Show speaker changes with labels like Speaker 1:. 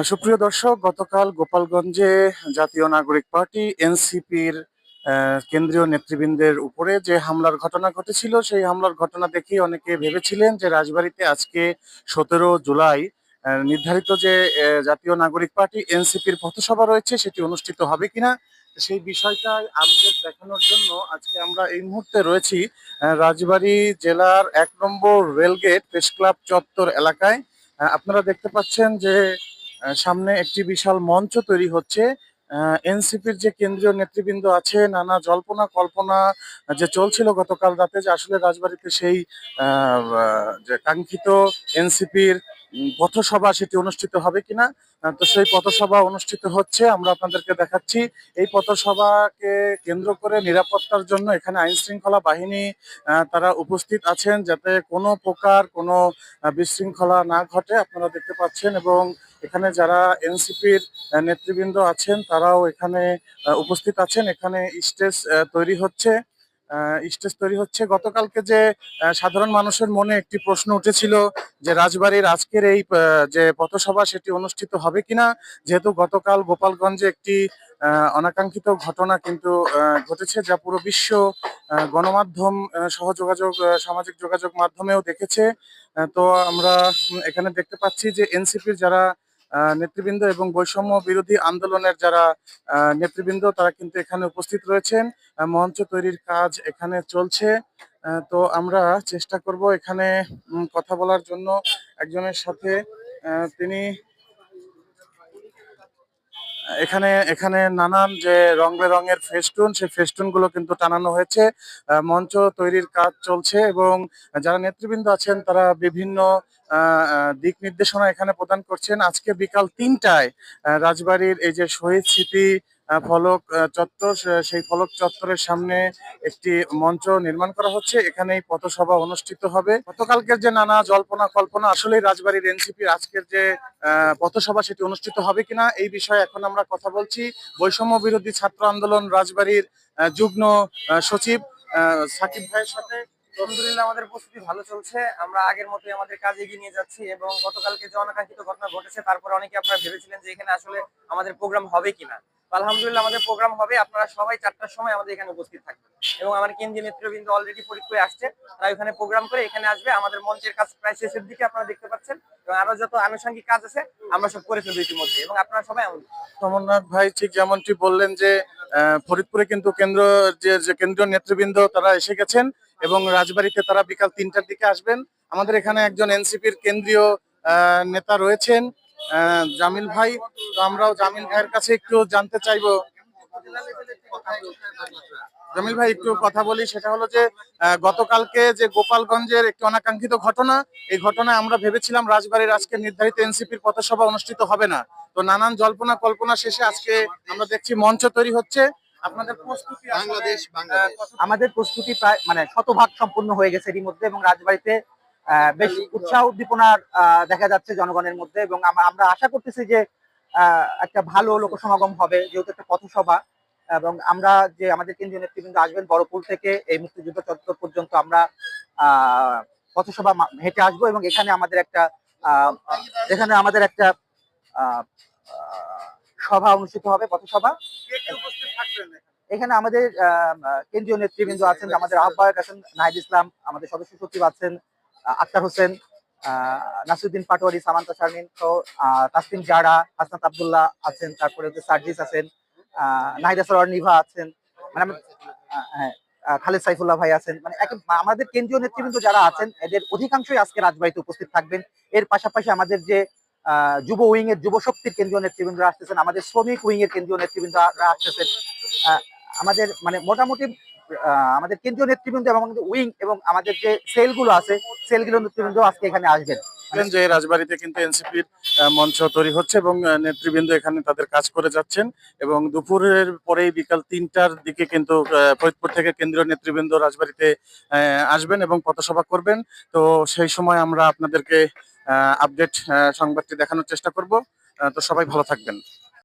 Speaker 1: সুপ্রিয় দর্শক, গতকাল গোপালগঞ্জে জাতীয় নাগরিক পার্টি, এনসিপির কেন্দ্রীয় নেতৃবৃন্দের উপরে যে হামলার ঘটনা ঘটেছিল, সেই হামলার ঘটনা দেখে অনেকে ভেবেছিলেন যে রাজবাড়িতে আজকে সতেরো জুলাই নির্ধারিত যে জাতীয় নাগরিক পার্টি, এনসিপির পথসভা রয়েছে, সেটি অনুষ্ঠিত হবে কিনা, সেই বিষয়টা আপডেট দেখানোর জন্য আজকে আমরা এই মুহূর্তে রয়েছি রাজবাড়ী জেলার এক নম্বর রেলগেট প্রেস ক্লাব চত্বর এলাকায়। আপনারা দেখতে পাচ্ছেন যে সামনে একটি বিশাল মঞ্চ তৈরি হচ্ছে। এনসিপির যে কেন্দ্রীয় নেতৃবৃন্দ আছে নানা জল্পনা কল্পনা যে চলছিল গতকাল রাতে যে আসলে রাজবাড়িতে সেই যে কাঙ্ক্ষিত এনসিপির পথসভা সেটি অনুষ্ঠিত হবে কিনা। তো সেই পথসভা অনুষ্ঠিত হচ্ছে। আমরা আপনাদেরকে দেখাচ্ছি, এই পথসভাকে কেন্দ্র করে নিরাপত্তার জন্য এখানে আইন শৃঙ্খলা বাহিনী তারা উপস্থিত আছেন যাতে কোনো প্রকার কোনো বিশৃঙ্খলা না ঘটে। আপনারা দেখতে পাচ্ছেন এবং এখানে যারা এনসিপির নেতৃবৃন্দ আছেন তারাও এখানে উপস্থিত আছেন। এখানে স্টেজ তৈরি হচ্ছে। স্টেজ তৈরি হচ্ছে। গতকালকে যে সাধারণ মানুষের মনে একটি প্রশ্ন উঠেছিল যে রাজবাড়ির আজকের এই যে পথসভা সেটি অনুষ্ঠিত হবে কিনা? যেহেতু গতকাল গোপালগঞ্জে একটি অনাকাঙ্ক্ষিত ঘটনা কিন্তু ঘটেছে যা পুরো বিশ্ব গণমাধ্যম আহ, সহযোগাযোগ সামাজিক যোগাযোগ মাধ্যমেও দেখেছে। তো আমরা এখানে দেখতে পাচ্ছি যে এনসিপির যারা নেতৃবৃন্দ এবং বৈষম্য বিরোধী আন্দোলনের যারা নেতৃবৃন্দ, তারা কিন্তু এখানে উপস্থিত রয়েছেন। মঞ্চ তৈরির কাজ এখানে চলছে। তো আমরা চেষ্টা করব এখানে কথা বলার জন্য একজনের সাথে। তিনি এখানে এখানে নানান যে রং বেরঙের ফেস্টুন সেই ফেস্টুনগুলো কিন্তু টানানো হয়েছে। মঞ্চ তৈরির কাজ চলছে এবং যারা নেতৃবৃন্দ আছেন, তারা বিভিন্ন দিক নির্দেশনা এখানে প্রদান করছেন। আজকে বিকাল তিনটায় রাজবাড়ির এই যে শহীদ স্মৃতি ফলক চত্বর সেই ফলক চত্বরের সামনে একটি মঞ্চ নির্মাণ করা হচ্ছে। এখানেই পথসভা অনুষ্ঠিত হবে। গতকালকের যে নানা জল্পনা কল্পনা, আসলেই রাজবাড়ির এনসিপির আজকের যে পথসভা সেটি অনুষ্ঠিত হবে কিনা, এই বিষয়ে এখন আমরা কথা বলছি। বৈষম্য বিরোধী ছাত্র আন্দোলন রাজবাড়ির যুগ্ম সচিব সাকিব ভাইয়ের সাথে।
Speaker 2: আলহামদুলিল্লাহ, আমাদের প্রস্তুতি ভালো চলছে। আমরা আগের মতোই আমাদের কাজ এগিয়ে নিয়ে যাচ্ছি এবং গতকালকে যে অনাকাঙ্ক্ষিত ঘটনা ঘটেছে, তারপরে অনেকে আপনারা ভেবেছিলেন যে এখানে আসলে আমাদের প্রোগ্রাম হবে কিনা। আলহামদুলিল্লাহ আমাদের প্রোগ্রাম হবে। আপনারা সবাই চারটার সময় আমাদের এখানে উপস্থিত থাকবেন। এবং আমার কেন্দ্রীয় নেতৃবৃন্দ অলরেডি পরীক্ষায় আসছে। তারা এখানে প্রোগ্রাম করে এখানে আসবে। আমাদের মঞ্চের কাজ প্রায় শেষের দিকে আপনারা দেখতে পাচ্ছেন। এবং আরও যত আনুষঙ্গিক কাজ আছে, আমরা সব করে ফেলব ইতিমধ্যে। এবং আপনারা সবাই।
Speaker 1: অমরনাথ ভাই ঠিক যেমনটি বললেন যে ফরিদপুরে কিন্তু কেন্দ্র যে কেন্দ্রীয় নেতৃবৃন্দ তারা এসে গেছেন এবং রাজবাড়িতে তারা বিকাল তিনটার দিকে আসবেন। আমাদের এখানে একজন এনসিপির কেন্দ্রীয় নেতা রয়েছেন। জামিল ভাই তো আমরাও জামিল ভাইয়ের কাছে একটু জানতে চাইব। জামিল ভাই একটু কথা বলি সেটা হলো যে গতকালকে যে গোপালগঞ্জের একটি অনাকাঙ্ক্ষিত ঘটনা এই ঘটনায় আমরা ভেবেছিলাম রাজবাড়ির আজকে নির্ধারিত এনসিপির পথসভা অনুষ্ঠিত হবে না। তো নানান জল্পনা কল্পনা শেষে আজকে আমরা দেখছি মঞ্চ তৈরি হচ্ছে। আপনাদের প্রস্তুতি
Speaker 3: বাংলাদেশ?
Speaker 2: আমাদের প্রস্তুতি প্রায় মানে শতভাগ সম্পূর্ণ হয়ে গেছে এরই মধ্যে এবং রাজবাড়িতে বেশ উৎসাহ উদ্দীপনার আহ, দেখা যাচ্ছে জনগণের মধ্যে এবং আমরা আশা করতেছি যে একটা ভালো লোকসমাগম হবে যেহেতু একটা পথসভা। এবং আমরা যে আমাদের কেন্দ্রীয় নেতৃবৃন্দ আসবেন বড়পুর থেকে এই মুক্তিযুদ্ধ চত্বর পর্যন্ত আমরা আহ, পথসভা হেঁটে আসব এবং এখানে আমাদের একটা আহ, এখানে আমাদের একটা সভা অনুষ্ঠিত হবে পথসভা। এখানে? আমাদের কেন্দ্রীয় নেতৃবৃন্দ আছেন আমাদের আহ্বায়ক আছেন নাহিদ ইসলাম আমাদের সদস্য সচিব আছেন আক্তার হোসেন নাসিরুদ্দিন পাটোয়ারি সামান্তা শারমিন আহ, তাসলিম জারা হাসনাত আব্দুল্লাহ আছেন তারপরে হচ্ছে সার্জিস আছেন নাহিদা সরোয়ার নিভা আছেন মানে হ্যাঁ খালেদ সাইফুল্লাহ ভাই আছেন মানে আমাদের কেন্দ্রীয় নেতৃবৃন্দ যারা আছেন এদের অধিকাংশই আজকে রাজবাড়িতে উপস্থিত থাকবেন। এর পাশাপাশি আমাদের যে যুব উইং এর যুব শক্তির কেন্দ্রীয় নেতৃবৃন্দরা আসতেছেন আমাদের শ্রমিক উইং এর কেন্দ্রীয় নেতৃবৃন্দরা আসতেছেন আমাদের মানে মোটামুটি আমাদের কেন্দ্রীয় নেতৃবৃন্দ এবং উইং এবং আমাদের যে সেলগুলো আছে, সেলগুলো নেতৃবৃন্দ আজকে এখানে আসবেন।
Speaker 1: যে রাজবাড়িতে কিন্তু এনসিপির মঞ্চ তৈরি হচ্ছে এবং নেতৃবৃন্দ এখানে তাদের কাজ করে যাচ্ছেন এবং দুপুরের পরেই বিকাল তিনটার দিকে কিন্তু ফরিদপুর থেকে কেন্দ্রীয় নেতৃবৃন্দ রাজবাড়িতে আসবেন এবং পথসভা করবেন। তো সেই সময় আমরা আপনাদেরকে আপডেট সংবাদটি দেখানোর চেষ্টা করব। তো সবাই ভালো থাকবেন।